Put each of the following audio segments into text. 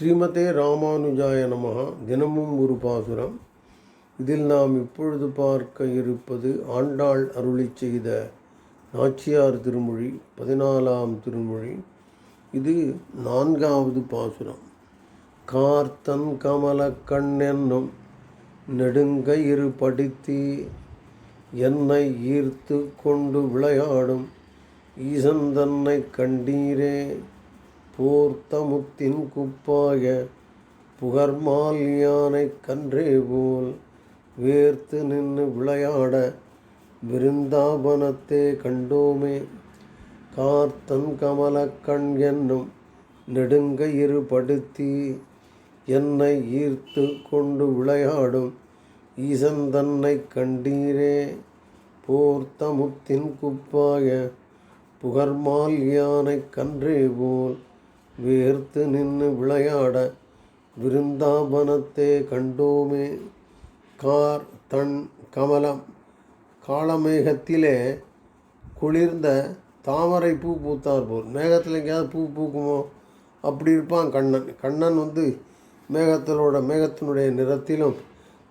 ஸ்ரீமதே ராமானுஜாய நமகா தினமும் ஒரு பாசுரம். இதில் நாம் இப்பொழுது பார்க்க இருப்பது ஆண்டாள் அருளிச் செய்த நாச்சியார் திருமொழி பதினாலாம் திருமொழி. இது நான்காவது பாசுரம். கார்த்தன் கமலக் கண்ணென்னும் நெடுங்கயிறு படித்தி என்னை ஈர்த்து கொண்டு விளையாடும். ஈசன் தன்னை கண்டீரே. பூர்த்தமுத்தின் குப்பாய புகர்மால் யானை கன்றே போல் வேர்த்து நின்று விளையாட விருந்தாபனத்தே கண்டோமே. கார்த்தன் கமலக் கண் என்னும் நெடுங்கயிறு படுத்தி என்னை ஈர்த்து கொண்டு விளையாடும் ஈசன் தன்னை கண்டீரே. போர்த்தமுத்தின் குப்பாய புகர்மால் யானை கன்றே போல் வேர்த்து நின்று விளையாட விருந்தாபனத்தே கண்டோமே. கார் தன் கமலம். காளமேகத்திலே குளிர்ந்த தாமரை பூ பூத்தார் போல். மேகத்தில் எங்கேயாவது பூ பூக்குமோ? அப்படி இருப்பான் கண்ணன். கண்ணன் வந்து மேகத்திலோட மேகத்தினுடைய நிறத்திலும்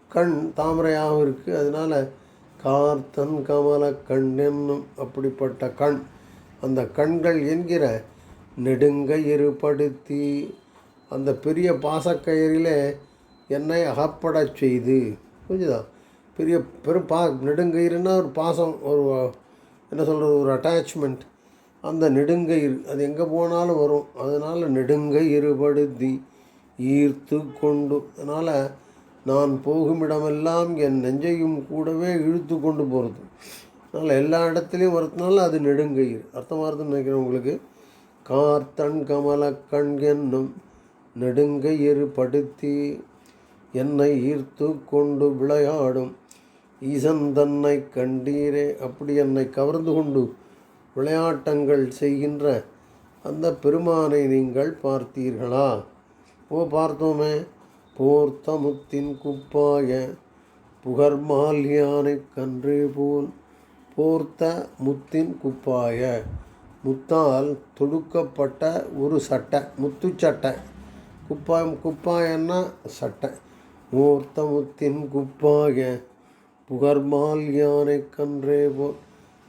கண் தாமரையாகவும் இருக்குது அதனால் கார்த்தன் கமல கண் என்னும் அப்படிப்பட்ட கண். அந்த கண்கள் என்கிற நெடுங்கயிறு படுத்தி அந்த பெரிய பாசக்கயிறிலே என்னை அகப்படச் செய்து. புரிஞ்சுதா? பெரிய பெரும் பா நெடுங்கயிறுனா ஒரு பாசம் ஒரு என்ன சொல்கிறது ஒரு அட்டாச்மெண்ட் அந்த நெடுங்கயிறு அது எங்கே போனாலும் வரும். அதனால் நெடுங்கயிறு படுத்தி ஈர்த்து கொண்டு அதனால் நான் போகும் இடமெல்லாம் என் நெஞ்சையும் கூடவே இழுத்து கொண்டு போகிறது அதனால் எல்லா இடத்துலையும் வரதுனால அது நெடுங்கயிறு. அர்த்தமாக இருக்குதுன்னு நினைக்கிறேன் உங்களுக்கு. கார்த்தன் கமலக்கண் என்னும் நெடுங்கயிறு படுத்தி என்னை ஈர்த்து கொண்டு விளையாடும் ஈசன் தன்னை கண்டீரே. அப்படி என்னை கவர்ந்து கொண்டு விளையாட்டங்கள் செய்கின்ற அந்த பெருமானை நீங்கள் பார்த்தீர்களா? ஓ பார்த்தோமே. போர்த்த முத்தின் குப்பாய புகர்மால் யானை கன்றே போல் போர்த்த முத்தின் குப்பாய. முத்தால் தொடுக்கப்பட்ட ஒரு சட்டை முத்து சட்டை. குப்பாயம் குப்பாயன்னா சட்டை? மூர்த்த முத்தின் குப்பாய புகர்மால் யானை கன்றே போல்.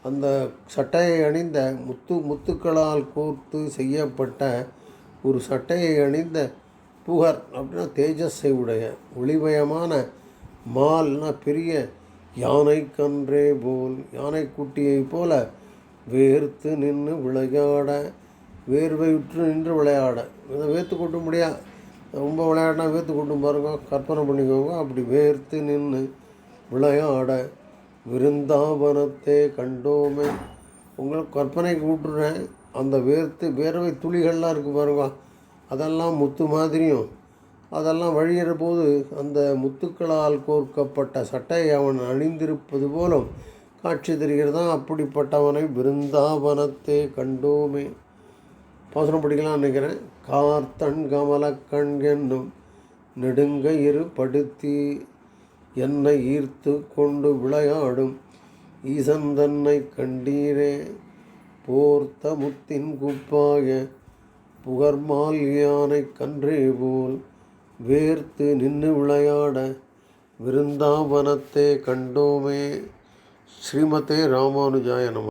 அந்த சட்டையை அணிந்த முத்து முத்துக்களால் கோர்த்து செய்யப்பட்ட ஒரு சட்டையை அணிந்த புகர் அப்படின்னா தேஜஸை உடைய ஒளிமயமான மால்னா பெரிய யானை கன்றே போல். யானை போல் போல வேர்த்து நின்று விளையாட வேர்வையுற்று நின்று விளையாட. இதை வேர்த்து கொண்டு முடியா? ரொம்ப விளையாடினா வேர்த்து கொட்டும் பாருங்க கற்பனை பண்ணிக்கோங்க. அப்படி வேர்த்து நின்று விளையாட விருந்தாவனத்தே கண்டோமே. உங்களை கற்பனைக்கு விட்டுறேன். அந்த வேர்த்து வேர்வை துளிகள்லாம் இருக்குது பாருங்க அதெல்லாம் முத்து மாதிரியும் அதெல்லாம் வழியிற போது அந்த முத்துக்களால் கோர்க்கப்பட்ட சட்டையை அவன் அணிந்திருப்பது போலும் காட்சி தெரிகிறதா? அப்படிப்பட்டவனை பிருந்தாவனத்தே கண்டோமே. பாசனம் படிக்கலாம்னு நினைக்கிறேன். கார்த்தன் கமலக்கண் என்னும் நெடுங்கயிறு படுத்தி என்னை ஈர்த்து கொண்டு விளையாடும் ஈசன் தன்னை கண்டீரே. போர்த்த முத்தின் குப்பாய புகர்மால் யானை கன்றே போல் வேர்த்து நின்று விளையாட விருந்தாவனத்தே கண்டோமே. ஸ்ரீமதே ராமானுஜாய நம